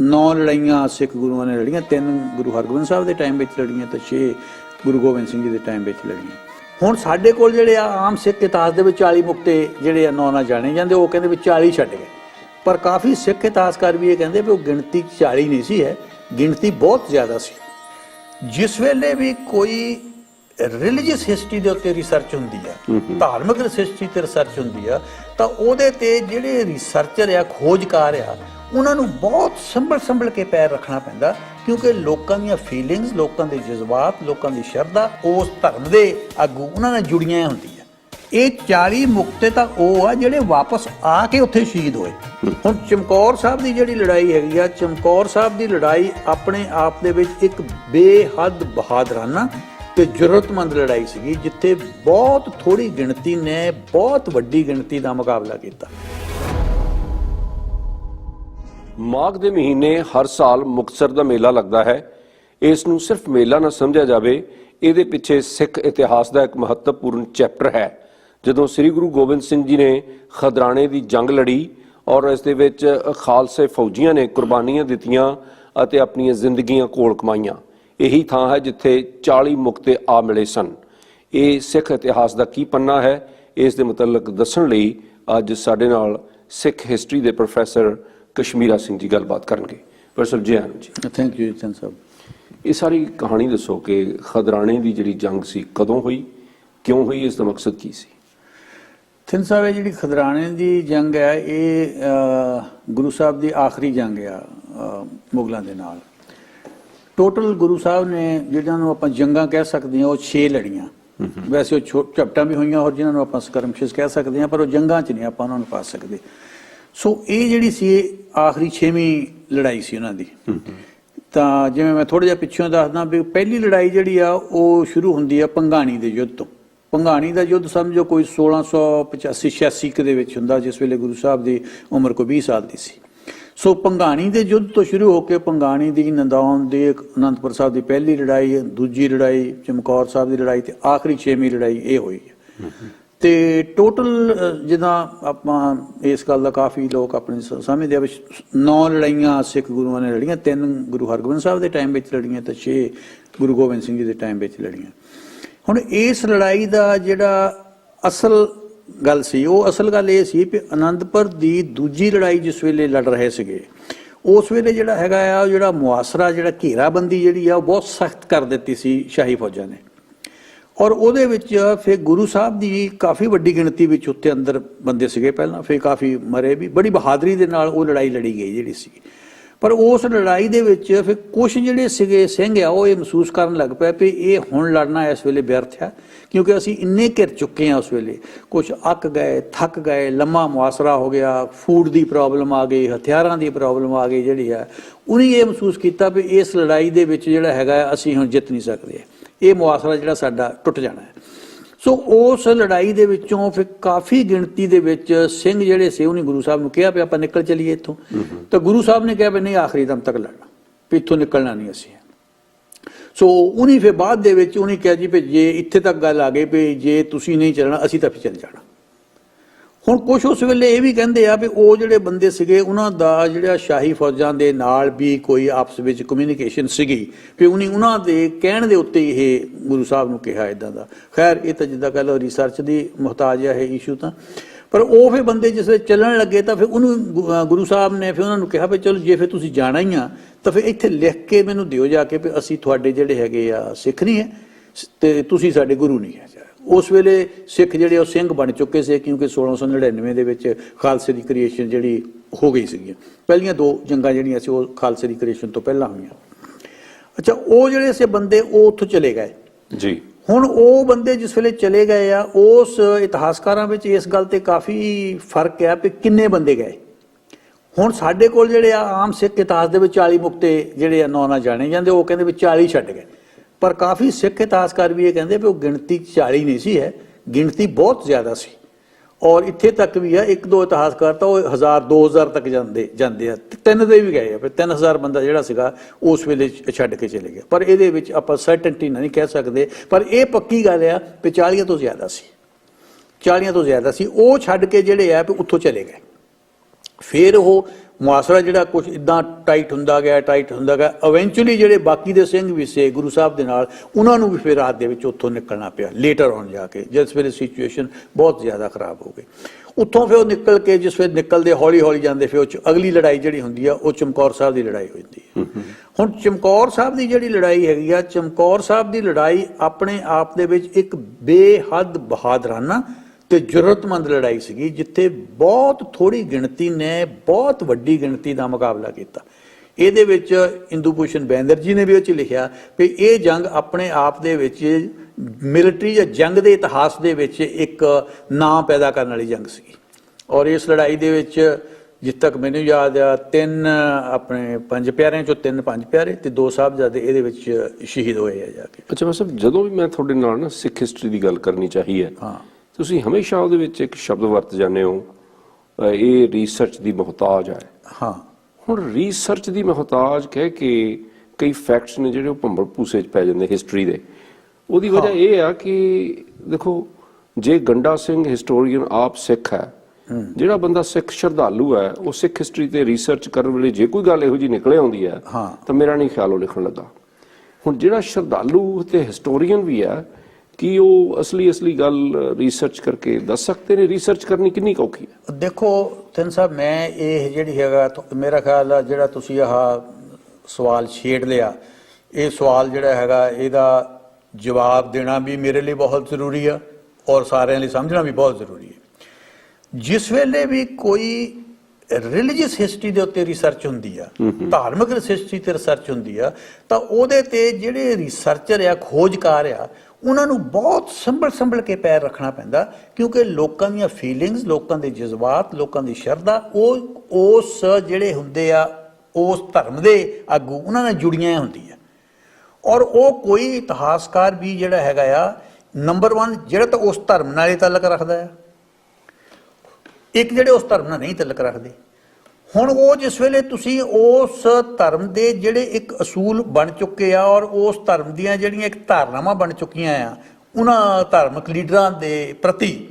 ਨੌ ਲੜਾਈਆਂ ਸਿੱਖ ਗੁਰੂਆਂ ਨੇ ਲੜੀਆਂ ਤਿੰਨ ਗੁਰੂ ਹਰਗੋਬਿੰਦ ਸਾਹਿਬ ਦੇ ਟਾਈਮ ਵਿੱਚ ਲੜੀਆਂ ਤੇ 6 ਗੁਰੂ ਗੋਬਿੰਦ ਸਿੰਘ ਜੀ ਦੇ ਟਾਈਮ ਵਿੱਚ ਲੜੀਆਂ। ਹੁਣ ਸਾਡੇ ਕੋਲ ਜਿਹੜੇ ਆ ਆਮ ਸਿੱਖ ਇਤਿਹਾਸ ਦੇ ਵਿੱਚ 40 ਮੁਕਤੇ ਜਿਹੜੇ ਆ ਨੌ ਨਾ ਜਾਣੇ ਜਾਂਦੇ ਉਹ ਕਹਿੰਦੇ ਵੀ 40 ਛੱਡ ਗਏ। ਪਰ ਕਾਫੀ ਸਿੱਖ ਇਤਿਹਾਸਕਾਰ ਵੀ ਇਹ ਕਹਿੰਦੇ ਵੀ ਉਹ ਗਿਣਤੀ 40 ਨਹੀਂ ਸੀ ਹੈ ਗਿਣਤੀ ਬਹੁਤ ਜ਼ਿਆਦਾ ਸੀ। ਜਿਸ ਵੇਲੇ ਵੀ ਕੋਈ ਰਿਲੀਜੀਅਸ ਹਿਸਟਰੀ ਦੇ ਉੱਤੇ ਰਿਸਰਚ ਹੁੰਦੀ ਆ ਧਾਰਮਿਕ ਹਿਸਟਰੀ ਤੇ ਰਿਸਰਚ ਹੁੰਦੀ ਆ ਤਾਂ ਉਹਦੇ ਤੇ ਜਿਹੜੇ ਰਿਸਰਚਰ ਆ ਖੋਜਕਾਰ ਆ ਉਹਨਾਂ ਨੂੰ ਬਹੁਤ ਸੰਭਲ ਸੰਭਲ ਕੇ ਪੈਰ ਰੱਖਣਾ ਪੈਂਦਾ, ਕਿਉਂਕਿ ਲੋਕਾਂ ਦੀਆਂ ਫੀਲਿੰਗਸ ਲੋਕਾਂ ਦੇ ਜਜ਼ਬਾਤ, ਲੋਕਾਂ ਦੀ ਸ਼ਰਧਾ ਉਸ ਧਰਮ ਦੇ ਆਗੂ, ਉਹਨਾਂ ਨਾਲ ਜੁੜੀਆਂ ਹੁੰਦੀਆਂ। ਇਹ 40 ਮੁਕਤੇ ਤਾਂ ਉਹ ਆ ਜਿਹੜੇ ਵਾਪਸ ਆ ਕੇ ਉੱਥੇ ਸ਼ਹੀਦ ਹੋਏ। ਹੁਣ ਚਮਕੌਰ ਸਾਹਿਬ ਦੀ ਜਿਹੜੀ ਲੜਾਈ ਹੈਗੀ ਆ, ਚਮਕੌਰ ਸਾਹਿਬ ਦੀ ਲੜਾਈ ਆਪਣੇ ਆਪ ਦੇ ਵਿੱਚ ਇੱਕ ਬੇਹੱਦ ਬਹਾਦਰਾਨਾ ਤੇ ਜ਼ਰੂਰਤਮੰਦ ਲੜਾਈ ਸੀਗੀ, ਜਿੱਥੇ ਬਹੁਤ ਥੋੜੀ ਗਿਣਤੀ ਨੇ ਬਹੁਤ ਵੱਡੀ ਗਿਣਤੀ ਦਾ ਮੁਕਾਬਲਾ ਕੀਤਾ। ਮਾਘ ਦੇ ਮਹੀਨੇ ਹਰ ਸਾਲ ਮੁਕਤਸਰ ਦਾ ਮੇਲਾ ਲੱਗਦਾ ਹੈ। ਇਸ ਨੂੰ ਸਿਰਫ ਮੇਲਾ ਨਾ ਸਮਝਿਆ ਜਾਵੇ, ਇਹਦੇ ਪਿੱਛੇ ਸਿੱਖ ਇਤਿਹਾਸ ਦਾ ਇੱਕ ਮਹੱਤਵਪੂਰਨ ਚੈਪਟਰ ਹੈ। ਜਦੋਂ ਸ੍ਰੀ ਗੁਰੂ ਗੋਬਿੰਦ ਸਿੰਘ ਜੀ ਨੇ ਖਦਰਾਣੇ ਦੀ ਜੰਗ ਲੜੀ ਔਰ ਇਸ ਦੇ ਵਿੱਚ ਖਾਲਸੇ ਫੌਜੀਆਂ ਨੇ ਕੁਰਬਾਨੀਆਂ ਦਿੱਤੀਆਂ ਅਤੇ ਆਪਣੀਆਂ ਜ਼ਿੰਦਗੀਆਂ ਕੋਲ ਕਮਾਈਆਂ, ਇਹੀ ਥਾਂ ਹੈ ਜਿੱਥੇ 40 ਮੁਕਤੇ ਆ ਮਿਲੇ ਸਨ। ਇਹ ਸਿੱਖ ਇਤਿਹਾਸ ਦਾ ਕੀ ਪੰਨਾ ਹੈ? ਇਸ ਦੇ ਮੁਤਲਕ ਦੱਸਣ ਲਈ ਅੱਜ ਸਾਡੇ ਨਾਲ ਸਿੱਖ ਹਿਸਟਰੀ ਦੇ ਪ੍ਰੋਫੈਸਰ ਕਸ਼ਮੀਰਾ ਸਿੰਘ ਜੀ ਗੱਲਬਾਤ ਕਰਨਗੇ। ਪ੍ਰੋਫੈਸਰ ਜੀ ਆਨੰਦ ਜੀ। ਥੈਂਕ ਯੂ ਚੰਦ ਸਾਹਿਬ ਇਹ ਸਾਰੀ ਕਹਾਣੀ ਦੱਸੋ ਕਿ ਖਦਰਾਣੇ ਦੀ ਜਿਹੜੀ ਜੰਗ ਸੀ ਕਦੋਂ ਹੋਈ ਕਿਉਂ ਹੋਈ ਇਸ ਦਾ ਮਕਸਦ ਕੀ ਸੀ? ਥਿੰਨ ਸਾਹਿਬ ਇਹ ਜਿਹੜੀ ਖਦਰਾਣੇ ਦੀ ਜੰਗ ਹੈ ਇਹ ਗੁਰੂ ਸਾਹਿਬ ਦੀ ਆਖਰੀ ਜੰਗ ਆ ਮੁਗਲਾਂ ਦੇ ਨਾਲ। ਟੋਟਲ ਗੁਰੂ ਸਾਹਿਬ ਨੇ ਜਿਹੜਾਂ ਨੂੰ ਆਪਾਂ ਜੰਗਾਂ ਕਹਿ ਸਕਦੇ ਹਾਂ ਉਹ 6 ਲੜੀਆਂ। ਵੈਸੇ ਉਹ ਝਪਟਾਂ ਵੀ ਹੋਈਆਂ ਔਰ ਜਿਨ੍ਹਾਂ ਨੂੰ ਆਪਾਂ ਸਕਰਮਸ਼ਿਸ ਕਹਿ ਸਕਦੇ ਹਾਂ ਪਰ ਉਹ ਜੰਗਾਂ 'ਚ ਨਹੀਂ ਆਪਾਂ ਉਹਨਾਂ ਨੂੰ ਪਾ ਸਕਦੇ। ਸੋ ਇਹ ਜਿਹੜੀ ਸੀ ਆਖਰੀ 6ਵੀਂ ਲੜਾਈ ਸੀ ਉਹਨਾਂ ਦੀ। ਤਾਂ ਜਿਵੇਂ ਮੈਂ ਥੋੜਾ ਜਿਹਾ ਪਿੱਛੋਂ ਦੱਸਦਾ ਵੀ ਪਹਿਲੀ ਲੜਾਈ ਜਿਹੜੀ ਆ ਉਹ ਸ਼ੁਰੂ ਹੁੰਦੀ ਆ ਪੰਗਾਣੀ ਦੇ ਯੁੱਧ ਤੋਂ। ਪੰਗਾਣੀ ਦਾ ਯੁੱਧ ਸਮਝੋ ਕੋਈ 1685 86 ਕੁ ਦੇ ਵਿੱਚ ਹੁੰਦਾ ਜਿਸ ਵੇਲੇ ਗੁਰੂ ਸਾਹਿਬ ਦੀ ਉਮਰ ਕੋਈ 20 ਸਾਲ ਦੀ ਸੀ। ਸੋ ਪੰਗਾਣੀ ਦੇ ਯੁੱਧ ਤੋਂ ਸ਼ੁਰੂ ਹੋ ਕੇ ਪੰਗਾਣੀ ਦੀ ਨੰਦੌਨ ਦੀ ਅਨੰਦਪੁਰ ਸਾਹਿਬ ਦੀ ਪਹਿਲੀ ਲੜਾਈ ਦੂਜੀ ਲੜਾਈ ਚਮਕੌਰ ਸਾਹਿਬ ਦੀ ਲੜਾਈ ਤੇ ਆਖਰੀ ਛੇਵੀਂ ਲੜਾਈ ਇਹ ਹੋਈ। ਹੈ। ਤੇ ਟੋਟਲ ਜਿੱਦਾਂ ਆਪਾਂ ਇਸ ਗੱਲ ਦਾ ਕਾਫੀ ਲੋਕ ਆਪਣੇ ਸ- ਸਮਝਦੇ ਆ ਵੀ ਨੌ ਲੜਾਈਆਂ ਸਿੱਖ ਗੁਰੂਆਂ ਨੇ ਲੜੀਆਂ, ਤਿੰਨ ਗੁਰੂ ਹਰਗੋਬਿੰਦ ਸਾਹਿਬ ਦੇ ਟਾਈਮ ਵਿੱਚ ਲੜੀਆਂ ਤੇ 6 ਗੁਰੂ ਗੋਬਿੰਦ ਸਿੰਘ ਜੀ ਦੇ ਟਾਈਮ ਵਿੱਚ ਲੜੀਆਂ। ਹੁਣ ਇਸ ਲੜਾਈ ਦਾ ਜਿਹੜਾ ਅਸਲ ਗੱਲ ਸੀ, ਉਹ ਅਸਲ ਗੱਲ ਇਹ ਸੀ ਕਿ ਅਨੰਦਪੁਰ ਦੀ ਦੂਜੀ ਲੜਾਈ ਜਿਸ ਵੇਲੇ ਲੜ ਰਹੇ ਸੀਗੇ, ਉਸ ਵੇਲੇ ਜਿਹੜਾ ਹੈਗਾ ਆ, ਉਹ ਜਿਹੜਾ ਮੁਆਸਰਾ, ਜਿਹੜਾ ਘੇਰਾਬੰਦੀ ਜਿਹੜੀ ਆ, ਉਹ ਬਹੁਤ ਸਖਤ ਕਰ ਦਿੱਤੀ ਸੀ ਸ਼ਾਹੀ ਫੌਜਾਂ ਨੇ। ਔਰ ਉਹਦੇ ਵਿੱਚ ਫਿਰ ਗੁਰੂ ਸਾਹਿਬ ਦੀ ਕਾਫੀ ਵੱਡੀ ਗਿਣਤੀ ਵਿੱਚ ਉੱਤੇ ਅੰਦਰ ਬੰਦੇ ਸੀਗੇ ਪਹਿਲਾਂ, ਫਿਰ ਕਾਫੀ ਮਰੇ ਵੀ। ਬੜੀ ਬਹਾਦਰੀ ਦੇ ਨਾਲ ਉਹ ਲੜਾਈ ਲੜੀ ਗਈ ਜਿਹੜੀ ਸੀ ਪਰ ਉਸ ਲੜਾਈ ਦੇ ਵਿੱਚ ਫਿਰ ਕੁਝ ਜਿਹੜੇ ਸੀਗੇ ਸਿੰਘ ਆ, ਉਹ ਇਹ ਮਹਿਸੂਸ ਕਰਨ ਲੱਗ ਪਏ ਵੀ ਇਹ ਹੁਣ ਲੜਨਾ ਇਸ ਵੇਲੇ ਵਿਅਰਥ ਆ ਕਿਉਂਕਿ ਅਸੀਂ ਇੰਨੇ ਘਿਰ ਚੁੱਕੇ ਆ ਉਸ ਵੇਲੇ। ਕੁਝ ਅੱਕ ਗਏ, ਥੱਕ ਗਏ, ਲੰਮਾ ਮੁਆਸਰਾ ਹੋ ਗਿਆ, ਫੂਡ ਦੀ ਪ੍ਰੋਬਲਮ ਆ ਗਈ, ਹਥਿਆਰਾਂ ਦੀ ਪ੍ਰੋਬਲਮ ਆ ਗਈ ਜਿਹੜੀ ਹੈ, ਉਹਨੇ ਇਹ ਮਹਿਸੂਸ ਕੀਤਾ ਵੀ ਇਸ ਲੜਾਈ ਦੇ ਵਿੱਚ ਜਿਹੜਾ ਹੈਗਾ, ਅਸੀਂ ਹੁਣ ਜਿੱਤ ਨਹੀਂ ਸਕਦੇ। ਇਹ ਮੁਆਸਰਾ ਜਿਹੜਾ ਸਾਡਾ ਟੁੱਟ ਜਾਣਾ ਹੈ। ਸੋ ਉਸ ਲੜਾਈ ਦੇ ਵਿੱਚੋਂ ਫਿਰ ਕਾਫੀ ਗਿਣਤੀ ਦੇ ਵਿੱਚ ਸਿੰਘ ਜਿਹੜੇ ਸੀ, ਉਹਨੇ ਗੁਰੂ ਸਾਹਿਬ ਨੂੰ ਕਿਹਾ ਵੀ ਆਪਾਂ ਨਿਕਲ ਚਲੀਏ ਇੱਥੋਂ। ਤਾਂ ਗੁਰੂ ਸਾਹਿਬ ਨੇ ਕਿਹਾ ਵੀ ਨਹੀਂ, ਆਖਰੀ ਦਮ ਤੱਕ ਲੜਨਾ, ਵੀ ਇੱਥੋਂ ਨਿਕਲਣਾ ਨਹੀਂ ਅਸੀਂ। ਸੋ ਉਹਨੇ ਫਿਰ ਬਾਅਦ ਦੇ ਵਿੱਚ ਉਹਨੇ ਕਿਹਾ ਜੀ ਵੀ ਜੇ ਇੱਥੇ ਤੱਕ ਗੱਲ ਆ ਗਈ ਵੀ ਜੇ ਤੁਸੀਂ ਨਹੀਂ ਚੱਲਣਾ, ਅਸੀਂ ਤਾਂ ਫਿਰ ਚੱਲ ਜਾਣਾ। ਹੁਣ ਕੁਝ ਉਸ ਵੇਲੇ ਇਹ ਵੀ ਕਹਿੰਦੇ ਆ ਵੀ ਉਹ ਜਿਹੜੇ ਬੰਦੇ ਸੀਗੇ, ਉਹਨਾਂ ਦਾ ਜਿਹੜਾ ਸ਼ਾਹੀ ਫੌਜਾਂ ਦੇ ਨਾਲ ਵੀ ਕੋਈ ਆਪਸ ਵਿੱਚ ਕਮਿਊਨੀਕੇਸ਼ਨ ਸੀਗੀ। ਵੀ ਉਹਨੇ ਉਹਨਾਂ ਦੇ ਕਹਿਣ ਦੇ ਉੱਤੇ ਇਹ ਗੁਰੂ ਸਾਹਿਬ ਨੂੰ ਕਿਹਾ ਇਦਾਂ ਦਾ। ਖੈਰ, ਇਹ ਤਾਂ ਜਿੱਦਾਂ ਕਹ ਲਓ ਰਿਸਰਚ ਦੀ ਮੁਹਤਾਜ ਹੈ ਇਹ ਇਸ਼ੂ ਤਾਂ। ਪਰ ਉਹ ਫਿਰ ਬੰਦੇ ਜਿਸ ਵੇਲੇ ਚੱਲਣ ਲੱਗੇ ਤਾਂ ਫਿਰ ਉਹਨੂੰ ਗੁ- ਗੁਰੂ ਸਾਹਿਬ ਨੇ ਫਿਰ ਉਹਨਾਂ ਨੂੰ ਕਿਹਾ ਵੀ ਚਲੋ ਜੇ ਫਿਰ ਤੁਸੀਂ ਜਾਣਾ ਹੀ ਆ, ਤਾਂ ਫਿਰ ਇੱਥੇ ਲਿਖ ਕੇ ਮੈਨੂੰ ਦਿਓ ਜਾ ਕੇ ਵੀ ਅਸੀਂ ਤੁਹਾਡੇ ਜਿਹੜੇ ਹੈਗੇ ਆ ਸਿੱਖ ਨਹੀਂ ਹੈ, ਤੇ ਤੁਸੀਂ ਸਾਡੇ ਗੁਰੂ ਨਹੀਂ ਹੈ ਉਸ ਵੇਲੇ ਸਿੱਖ ਜਿਹੜੇ ਉਹ ਸਿੰਘ ਬਣ ਚੁੱਕੇ ਸੀ ਕਿਉਂਕਿ 1699 ਦੇ ਵਿੱਚ ਖਾਲਸੇ ਦੀ ਕ੍ਰੀਏਸ਼ਨ ਜਿਹੜੀ ਹੋ ਗਈ ਸੀਗੀ। ਪਹਿਲੀਆਂ ਦੋ ਜੰਗਾਂ ਜਿਹੜੀਆਂ ਸੀ ਉਹ ਖਾਲਸੇ ਦੀ ਕ੍ਰੀਏਸ਼ਨ ਤੋਂ ਪਹਿਲਾਂ ਹੋਈਆਂ। ਅੱਛਾ ਉਹ ਜਿਹੜੇ ਸੀ ਬੰਦੇ ਉਹ ਉੱਥੋਂ ਚਲੇ ਗਏ। ਜੀ। ਹੁਣ ਉਹ ਬੰਦੇ ਜਿਸ ਵੇਲੇ ਚਲੇ ਗਏ ਆ ਉਸ ਇਤਿਹਾਸਕਾਰਾਂ ਵਿੱਚ ਇਸ ਗੱਲ ਤੇ ਕਾਫੀ ਫ਼ਰਕ ਹੈ ਕਿ ਕਿੰਨੇ ਬੰਦੇ ਗਏ। ਹੁਣ ਸਾਡੇ ਕੋਲ ਜਿਹੜੇ ਆ ਆਮ ਸਿੱਖ ਇਤਿਹਾਸ ਦੇ ਵਿੱਚ 40 ਮੁਕਤੇ ਜਿਹੜੇ ਆ ਨਾਂ ਨਾ ਜਾਣੇ ਜਾਂਦੇ ਉਹ ਕਹਿੰਦੇ ਵੀ 40 ਛੱਡ ਗਏ। ਪਰ ਕਾਫੀ ਸਿੱਖ ਇਤਿਹਾਸਕਾਰ ਵੀ ਇਹ ਕਹਿੰਦੇ ਵੀ ਉਹ ਗਿਣਤੀ 40 ਨਹੀਂ ਸੀ ਹੈ, ਗਿਣਤੀ ਬਹੁਤ ਜ਼ਿਆਦਾ ਸੀ। ਔਰ ਇੱਥੇ ਤੱਕ ਵੀ ਆ, ਇੱਕ ਦੋ ਇਤਿਹਾਸਕਾਰ ਤਾਂ ਉਹ 1000 2000 ਤੱਕ ਜਾਂਦੇ ਜਾਂਦੇ ਆ। ਤਿੰਨ ਦੇ ਵੀ ਗਏ ਆ, ਫਿਰ 3000 ਬੰਦਾ ਜਿਹੜਾ ਸੀਗਾ, ਉਸ ਵੇਲੇ ਛੱਡ ਕੇ ਚਲੇ ਗਿਆ। ਪਰ ਇਹਦੇ ਵਿੱਚ ਆਪਾਂ ਸਰਟਨਟੀ ਨਹੀਂ ਕਹਿ ਸਕਦੇ। ਪਰ ਇਹ ਪੱਕੀ ਗੱਲ ਆ ਵੀ 40 ਤੋਂ ਜ਼ਿਆਦਾ ਸੀ। 40 ਤੋਂ ਜ਼ਿਆਦਾ ਸੀ। ਉਹ ਛੱਡ ਕੇ ਜਿਹੜੇ ਆ, ਵੀ ਉੱਥੋਂ ਚਲੇ ਗਏ। ਫਿਰ ਉਹ ਮੁਆਸਰਾ ਜਿਹੜਾ ਕੁਝ ਇਦਾਂ ਟਾਈਟ ਹੁੰਦਾ ਗਿਆ ਟਾਈਟ ਹੁੰਦਾ ਗਿਆ ਇਵੈਂਚੁਅਲੀ ਜਿਹੜੇ ਬਾਕੀ ਦੇ ਸਿੰਘ ਵੀ ਸੇ ਗੁਰੂ ਸਾਹਿਬ ਦੇ ਨਾਲ ਉਹਨਾਂ ਨੂੰ ਵੀ ਫਿਰ ਰਾਤ ਦੇ ਵਿੱਚ ਉੱਥੋਂ ਨਿਕਲਣਾ ਪਿਆ ਲੇਟਰ ਔਨ ਜਾ ਕੇ ਜਿਸ ਵੇਲੇ ਸਿਚੁਏਸ਼ਨ ਬਹੁਤ ਜ਼ਿਆਦਾ ਖਰਾਬ ਹੋ ਗਈ। ਉੱਥੋਂ ਫਿਰ ਉਹ ਨਿਕਲ ਕੇ ਜਿਸ ਵੇਲੇ ਨਿਕਲਦੇ ਹੌਲੀ ਹੌਲੀ ਜਾਂਦੇ ਫਿਰ ਉਹ 'ਚ ਅਗਲੀ ਲੜਾਈ ਜਿਹੜੀ ਹੁੰਦੀ ਆ ਉਹ ਚਮਕੌਰ ਸਾਹਿਬ ਦੀ ਲੜਾਈ ਹੋ ਜਾਂਦੀ ਹੈ। ਹੁਣ ਚਮਕੌਰ ਸਾਹਿਬ ਦੀ ਜਿਹੜੀ ਲੜਾਈ ਹੈਗੀ ਆ ਚਮਕੌਰ ਸਾਹਿਬ ਦੀ ਲੜਾਈ ਆਪਣੇ ਆਪ ਦੇ ਵਿੱਚ ਇੱਕ ਬੇਹੱਦ ਬਹਾਦਰਾਨਾ ਤੇ ਜ਼ਰੂਰਤਮੰਦ ਲੜਾਈ ਸੀਗੀ ਜਿੱਥੇ ਬਹੁਤ ਥੋੜੀ ਗਿਣਤੀ ਨੇ ਬਹੁਤ ਵੱਡੀ ਗਿਣਤੀ ਦਾ ਮੁਕਾਬਲਾ ਕੀਤਾ। ਇਹਦੇ ਵਿੱਚ ਇੰਦੂ ਭੂਸ਼ਣ ਬੈਂਦਰ ਜੀ ਨੇ ਵੀ ਉਹ ਚ ਲਿਖਿਆ ਵੀ ਇਹ ਜੰਗ ਆਪਣੇ ਆਪ ਦੇ ਵਿੱਚ ਮਿਲਟਰੀ ਜਾਂ ਜੰਗ ਦੇ ਇਤਿਹਾਸ ਦੇ ਵਿੱਚ ਇੱਕ ਨਾਂ ਪੈਦਾ ਕਰਨ ਵਾਲੀ ਜੰਗ ਸੀਗੀ। ਔਰ ਇਸ ਲੜਾਈ ਦੇ ਵਿੱਚ ਜਿੱਥੇ ਤੱਕ ਮੈਨੂੰ ਯਾਦ ਆ ਤਿੰਨ ਆਪਣੇ ਪੰਜ ਪਿਆਰਿਆਂ ਚੋਂ ਤਿੰਨ ਪੰਜ ਪਿਆਰੇ ਤੇ ਦੋ ਸਾਹਿਬਜ਼ਾਦੇ ਇਹਦੇ ਵਿੱਚ ਸ਼ਹੀਦ ਹੋਏ ਆ ਜਾ ਕੇ। ਅੱਛਾ ਮਸਬ ਜਦੋਂ ਵੀ ਮੈਂ ਤੁਹਾਡੇ ਨਾਲ ਨਾ ਸਿੱਖ ਹਿਸਟਰੀ ਦੀ ਗੱਲ ਕਰਨੀ ਚਾਹੀ ਹੈ ਹਾਂ। ਤੁਸੀਂ ਹਮੇਸ਼ਾ ਉਹਦੇ ਵਿੱਚ ਇੱਕ ਸ਼ਬਦ ਵਰਤ ਜਾਂਦੇ ਹੋ ਇਹ ਰਿਸਰਚ ਦੀ ਮੁਹਤਾਜ ਹੈ। ਹਾਂ। ਹੁਣ ਰਿਸਰਚ ਦੀ ਮੁਹਤਾਜ ਕਹਿ ਕੇ ਕਈ ਫੈਕਟਸ ਨੇ ਜਿਹੜੇ ਉਹ ਭੰਬਲ ਭੂਸੇ 'ਚ ਪੈ ਜਾਂਦੇ ਹਿਸਟਰੀ ਦੇ। ਉਹਦੀ ਵਜ੍ਹਾ ਇਹ ਆ ਕਿ ਦੇਖੋ ਜੇ ਗੰਡਾ ਸਿੰਘ ਹਿਸਟੋਰੀਅਨ ਆਪ ਸਿੱਖ ਹੈ ਜਿਹੜਾ ਬੰਦਾ ਸਿੱਖ ਸ਼ਰਧਾਲੂ ਹੈ ਉਹ ਸਿੱਖ ਹਿਸਟਰੀ ਤੇ ਰਿਸਰਚ ਕਰਨ ਵੇਲੇ ਜੇ ਕੋਈ ਗੱਲ ਇਹੋ ਜੀ ਨਿਕਲੇ ਆਉਂਦੀ ਹੈ ਹਾਂ। ਤਾਂ ਮੇਰਾ ਨਹੀਂ ਖਿਆਲ ਉਹ ਲਿਖਣ ਲੱਗਾ। ਹੁਣ ਜਿਹੜਾ ਸ਼ਰਧਾਲੂ ਤੇ ਹਿਸਟੋਰੀਅਨ ਵੀ ਹੈ ਕਿ ਉਹ ਅਸਲੀ ਅਸਲੀ ਗੱਲ ਰਿਸਰਚ ਕਰਕੇ ਦੱਸ ਸਕਦੇ ਨੇ? ਰਿਸਰਚ ਕਰਨੀ ਕਿੰਨੀ ਔਖੀ ਹੈ? ਦੇਖੋ ਤਿੰਨ ਸਾਹਿਬ ਮੈਂ ਇਹ ਜਿਹੜੀ ਹੈਗਾ ਮੇਰਾ ਖਿਆਲ ਆ ਜਿਹੜਾ ਤੁਸੀਂ ਆਹ ਸਵਾਲ ਛੇੜ ਲਿਆ ਇਹ ਸਵਾਲ ਜਿਹੜਾ ਹੈਗਾ ਇਹਦਾ ਜਵਾਬ ਦੇਣਾ ਵੀ ਮੇਰੇ ਲਈ ਬਹੁਤ ਜ਼ਰੂਰੀ ਆ ਔਰ ਸਾਰਿਆਂ ਲਈ ਸਮਝਣਾ ਵੀ ਬਹੁਤ ਜ਼ਰੂਰੀ ਹੈ ਜਿਸ ਵੇਲੇ ਵੀ ਕੋਈ ਰਿਲੀਜੀਅਸ ਹਿਸਟਰੀ ਦੇ ਉੱਤੇ ਰਿਸਰਚ ਹੁੰਦੀ ਆ ਧਾਰਮਿਕ ਹਿਸਟਰੀ ਤੇ ਰਿਸਰਚ ਹੁੰਦੀ ਆ ਤਾਂ ਉਹਦੇ ਤੇ ਜਿਹੜੇ ਰਿਸਰਚਰ ਆ ਖੋਜਕਾਰ ਆ ਉਹਨਾਂ ਨੂੰ ਬਹੁਤ ਸੰਭਲ ਸੰਭਲ ਕੇ ਪੈਰ ਰੱਖਣਾ ਪੈਂਦਾ, ਕਿਉਂਕਿ ਲੋਕਾਂ ਦੀਆਂ ਫੀਲਿੰਗਸ ਲੋਕਾਂ ਦੇ ਜਜ਼ਬਾਤ, ਲੋਕਾਂ ਦੀ ਸ਼ਰਧਾ, ਉਹ, ਉਸ ਜਿਹੜੇ ਹੁੰਦੇ ਆ, ਉਸ ਧਰਮ ਦੇ ਆਗੂ, ਉਹਨਾਂ ਨਾਲ ਜੁੜੀਆਂ ਹੁੰਦੀ ਆ ਔਰ ਉਹ ਕੋਈ ਇਤਿਹਾਸਕਾਰ ਵੀ ਜਿਹੜਾ ਹੈਗਾ ਆ ਨੰਬਰ 1 ਜਿਹੜਾ ਤਾਂ ਉਸ ਧਰਮ ਨਾਲ ਹੀ ਤਾਲੁਕ ਰੱਖਦਾ ਆ। ਇੱਕ ਜਿਹੜੇ ਉਸ ਧਰਮ ਨਾਲ ਨਹੀਂ ਤਾਲੁਕ ਰੱਖਦੇ। ਹੁਣ ਉਹ ਜਿਸ ਵੇਲੇ ਤੁਸੀਂ ਉਸ ਧਰਮ ਦੇ ਜਿਹੜੇ ਇੱਕ ਅਸੂਲ ਬਣ ਚੁੱਕੇ ਆ ਔਰ ਉਸ ਧਰਮ ਦੀਆਂ ਜਿਹੜੀਆਂ ਇੱਕ ਧਾਰਨਾਵਾਂ ਬਣ ਚੁੱਕੀਆਂ ਆ, ਉਹਨਾਂ ਧਾਰਮਿਕ ਲੀਡਰਾਂ ਦੇ ਪ੍ਰਤੀ